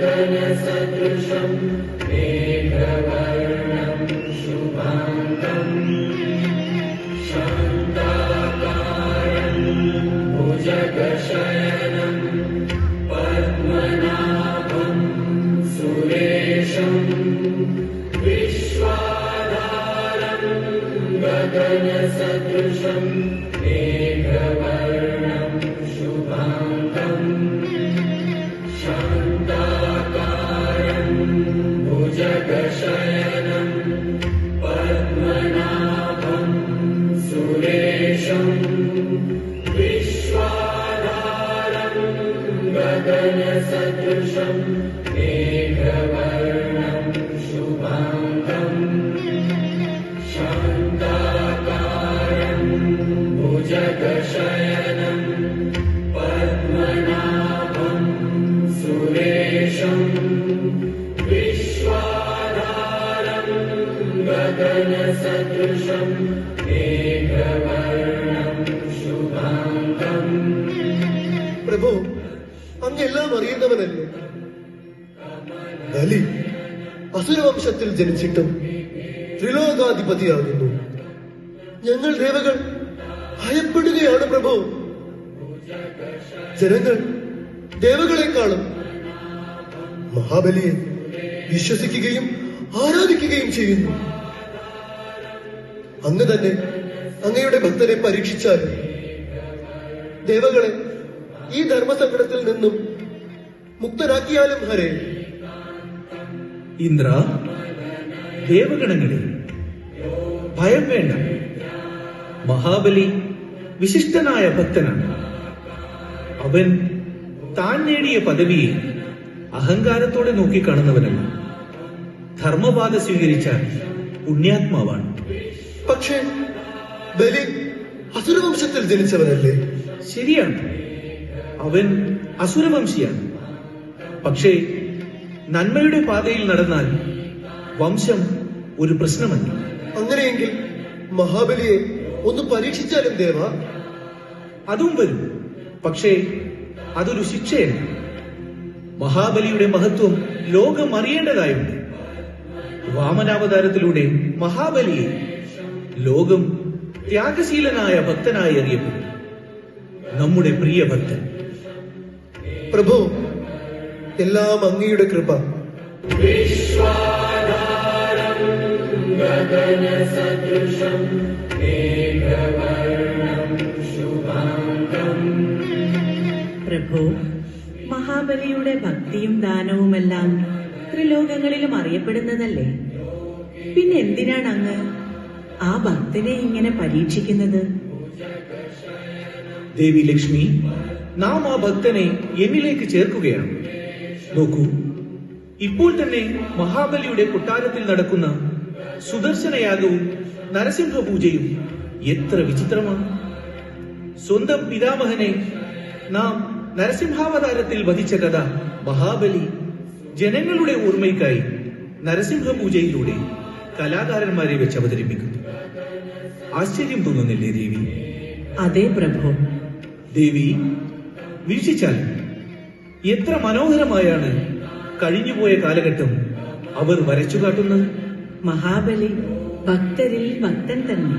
गगनसदृशम् हेभवर्णम् शुभाङ्गम्। शान्ताकारम् भुजगशयनम् पद्मनाभम् सुरेशम्। विश्वाधारम् विश्वातयसदृशम् शयनम् पद्मनाभम् सुरेशम् विश्वारम् गतयसदृशम् एकवर्णम् शुभम् പ്രഭു അങ്ങെല്ലാം അറിയുന്നവനല്ലേ? ബലി അസുരവംശത്തിൽ ജനിച്ചിട്ടും ത്രിലോകാധിപതിയാകുന്നു. ഞങ്ങൾ ദേവകൾ ഭയപ്പെടുകയാണ് പ്രഭു. ജനങ്ങൾ ദേവകളെക്കാളും മഹാബലിയെ വിശ്വസിക്കുകയും ആരാധിക്കുകയും ചെയ്യുന്നു. അങ്ങ് തന്നെ അങ്ങയുടെ ഭക്തരെ പരീക്ഷിച്ചാൽ ദേവകളെ ഈ ധർമ്മസങ്കടത്തിൽ നിന്നും മുക്തരാക്കിയാലും ഹരേ. ഇന്ദ്ര ദേവഗണങ്ങളെ ഭയം വേണ്ട. മഹാബലി വിശിഷ്ടനായ ഭക്തനാണ്. അവൻ താൻ നേടിയ പദവിയെ അഹങ്കാരത്തോടെ നോക്കിക്കാണുന്നവനല്ല. ധർമ്മപാത സ്വീകരിച്ച പുണ്യാത്മാവാണ്. പക്ഷേ ബലി അസുരവംശത്തിൽ ജനിച്ചവനല്ലേ? ശരിയാണ്. അവൻ അസുരവംശിയാണ്. പക്ഷേ നന്മയുടെ പാതയിൽ നടന്നാൽ വംശം ഒരു പ്രശ്നമല്ല. അങ്ങനെയെങ്കിൽ മഹാബലിയെ ഒന്ന് പരീക്ഷിച്ചാലും ദേവ? അതും വരും. പക്ഷേ അതൊരു ശിക്ഷയല്ല. മഹാബലിയുടെ മഹത്വം ലോകം അറിയേണ്ടതായുണ്ട്. വാമനാവതാരത്തിലൂടെ മഹാബലിയെ ലോകം ത്യാഗശീലനായ ഭക്തനായി അറിയപ്പെട്ടു നമ്മുടെ പ്രിയ ഭക്തൻ പ്രഭു എല്ലാം അങ്ങയുടെ കൃപ. പ്രഭു മഹാബലിയുടെ ഭക്തിയും ദാനവുമെല്ലാം ത്രിലോകങ്ങളിലും അറിയപ്പെടുന്നതല്ലേ? പിന്നെ എന്തിനാണ് അങ്ങ് ആ ഭക്തനെ ഇങ്ങനെ പരീക്ഷിക്കുന്നത്? ദേവി ലക്ഷ്മി നാം ആ ഭക്തനെ എന്നിലേക്ക് ചേർക്കുകയാണ്. നോക്കൂ ഇപ്പോൾ തന്നെ മഹാബലിയുടെ കൊട്ടാരത്തിൽ നടക്കുന്ന സുദർശനയാഗവും നരസിംഹ പൂജയും എത്ര വിചിത്രമാണ്. സ്വന്തം പിതാമഹനെ നാം നരസിംഹാവതാരത്തിൽ വധിച്ച കഥ മഹാബലി ജനങ്ങളുടെ ഓർമ്മയ്ക്കായി നരസിംഹ പൂജയിലൂടെ കലാകാരന്മാരെ വെച്ച് അവതരിപ്പിക്കുന്നു. ആശ്ചര്യം തോന്നുന്നില്ലേ ദേവി? അതെ പ്രഭു. ദേവി വീക്ഷിച്ചാൽ എത്ര മനോഹരമായാണ് കഴിഞ്ഞുപോയ കാലഘട്ടം അവർ വരച്ചു കാട്ടുന്നത്. മഹാബലി ഭക്തരിൽ ഭക്തൻ തന്നെ.